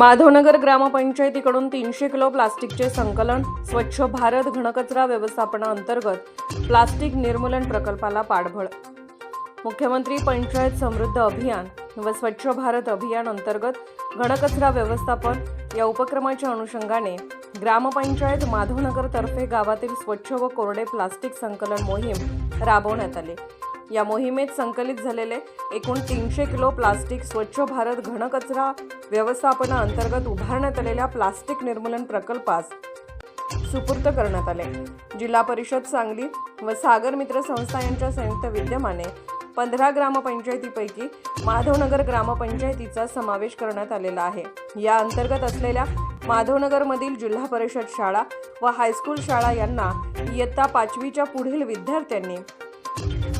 माधवनगर ग्रामपंचायतीकडून तीनशे किलो प्लास्टिकचे संकलन स्वच्छ भारत घनकचरा व्यवस्थापनाअंतर्गत प्लास्टिक निर्मूलन प्रकल्पाला पाठबळ. मुख्यमंत्री पंचायत समृद्ध अभियान व स्वच्छ भारत अभियान अंतर्गत घनकचरा व्यवस्थापन या उपक्रमाच्या अनुषंगाने ग्रामपंचायत माधवनगरतर्फे गावातील स्वच्छ व कोरडे प्लास्टिक संकलन मोहीम राबवण्यात आली. या मोहिमेत संकलित झालेले एकूण तीनशे किलो प्लास्टिक स्वच्छ भारत घनकचरा व्यवस्थापनाअंतर्गत उभारण्यात आलेल्या प्लास्टिक निर्मूलन प्रकल्पास सुपूर्त करण्यात आले. जिल्हा परिषद सांगली व सागर मित्र संस्था यांच्या संयुक्त विद्यमाने पंधरा ग्रामपंचायतीपैकी माधवनगर ग्रामपंचायतीचा समावेश करण्यात आलेला आहे. या अंतर्गत असलेल्या माधवनगरमधील जिल्हा परिषद शाळा व हायस्कूल शाळा यांना इयत्ता पाचवीच्या पुढील विद्यार्थ्यांनी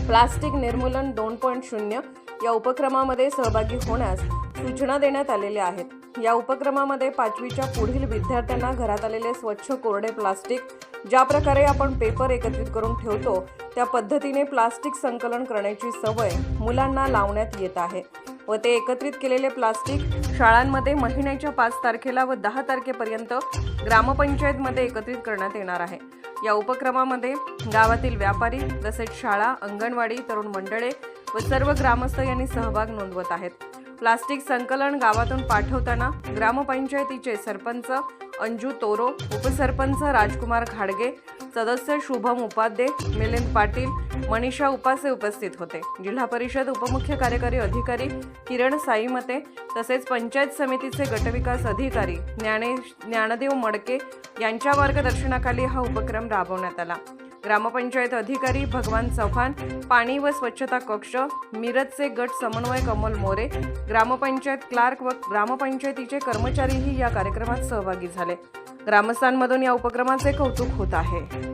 प्लास्टिक निर्मूलन दोन पॉईंट शून्य या उपक्रमामध्ये सहभागी होण्यास सूचना देण्यात आलेल्या आहेत. या उपक्रमामध्ये पाचवीच्या पुढील विद्यार्थ्यांना घरात आलेले स्वच्छ कोरडे प्लास्टिक ज्या प्रकारे आपण पेपर एकत्रित करून ठेवतो त्या पद्धतीने प्लास्टिक संकलन करण्याची सवय मुलांना लावण्यात येत आहे. व ते एकत्रित केलेले प्लास्टिक शाळांमध्ये महिन्याच्या पाच तारखेला व दहा तारखेपर्यंत ग्रामपंचायतमध्ये एकत्रित करण्यात येणार आहे. या उपक्रमामध्ये गावातील व्यापारी तसेच शाळा अंगणवाडी तरुण मंडळे व सर्व ग्रामस्थ यांनी सहभाग नोंदवत आहेत. प्लास्टिक संकलन गावातून पाठवताना ग्रामपंचायतीचे सरपंच अंजू तोरो उपसरपंच राजकुमार खाडगे सदस्य शुभम उपाध्ये मिलिंद पाटील मनीषा उपासे उपस्थित होते. जिल्हा परिषद उपमुख्य कार्यकारी अधिकारी किरण साईमते तसेच पंचायत समितीचे गटविकास अधिकारी ज्ञानेश ज्ञानदेव मडके यांच्या मार्गदर्शनाखाली हा उपक्रम राबवण्यात आला. ग्रामपंचायत अधिकारी भगवान चव्हाण पाणी व स्वच्छता कक्ष मिरजचे गट समन्वय कमल मोरे ग्रामपंचायत क्लार्क व ग्रामपंचायतीचे कर्मचारीही या कार्यक्रमात सहभागी झाले. ग्रामस्थांमधून या उपक्रमाचे कौतुक होत आहे.